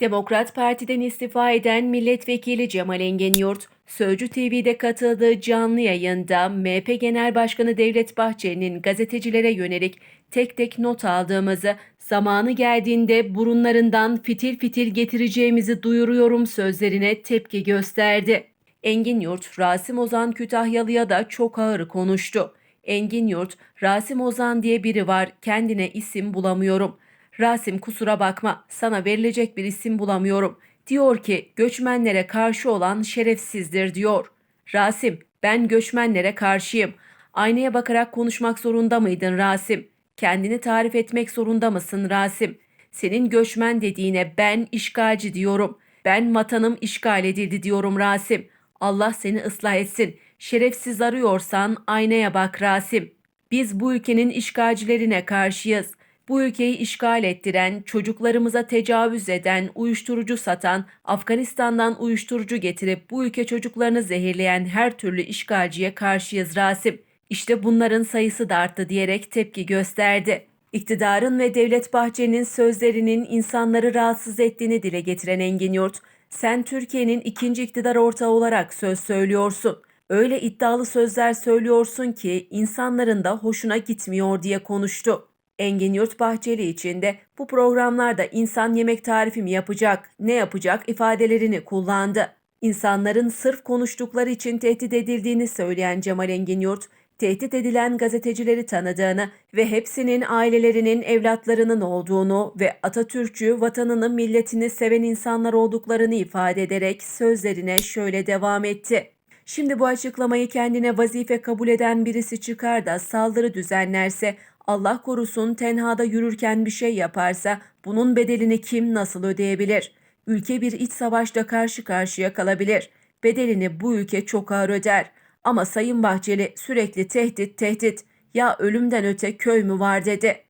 Demokrat Parti'den istifa eden milletvekili Cemal Engenyurt, Sözcü TV'de katıldığı canlı yayında MHP Genel Başkanı Devlet Bahçeli'nin gazetecilere yönelik tek tek not aldığımızı, zamanı geldiğinde burunlarından fitil fitil getireceğimizi duyuruyorum sözlerine tepki gösterdi. Engin Yurt, Rasim Ozan Kütahyalı'ya da çok ağır konuştu. Engin Yurt, Rasim Ozan diye biri var, kendine isim bulamıyorum. Rasim kusura bakma, sana verilecek bir isim bulamıyorum. Diyor ki göçmenlere karşı olan şerefsizdir diyor. Rasim, ben göçmenlere karşıyım. Aynaya bakarak konuşmak zorunda mıydın Rasim? Kendini tarif etmek zorunda mısın Rasim? Senin göçmen dediğine ben işgalci diyorum. Ben vatanım işgal edildi diyorum Rasim. Allah seni ıslah etsin. Şerefsiz arıyorsan aynaya bak Rasim. Biz bu ülkenin işgalcilerine karşıyız. Bu ülkeyi işgal ettiren, çocuklarımıza tecavüz eden, uyuşturucu satan, Afganistan'dan uyuşturucu getirip bu ülke çocuklarını zehirleyen her türlü işgalciye karşıyız Rasim. İşte bunların sayısı da arttı diyerek tepki gösterdi. İktidarın ve Devlet Bahçeli'nin sözlerinin insanları rahatsız ettiğini dile getiren Engin Yurt, sen Türkiye'nin ikinci iktidar ortağı olarak söz söylüyorsun. Öyle iddialı sözler söylüyorsun ki insanların da hoşuna gitmiyor diye konuştu. Engin Yurt Bahçeli için de bu programlarda insan yemek tarifi mi yapacak, ne yapacak ifadelerini kullandı. İnsanların sırf konuştukları için tehdit edildiğini söyleyen Cemal Engin Yurt, tehdit edilen gazetecileri tanıdığını ve hepsinin ailelerinin evlatlarının olduğunu ve Atatürk'ü, vatanını, milletini seven insanlar olduklarını ifade ederek sözlerine şöyle devam etti. Şimdi bu açıklamayı kendine vazife kabul eden birisi çıkar da saldırı düzenlerse, Allah korusun tenhada yürürken bir şey yaparsa bunun bedelini kim nasıl ödeyebilir? Ülke bir iç savaşta karşı karşıya kalabilir. Bedelini bu ülke çok ağır öder. Ama Sayın Bahçeli sürekli tehdit tehdit ya ölümden öte köy mü var dedi.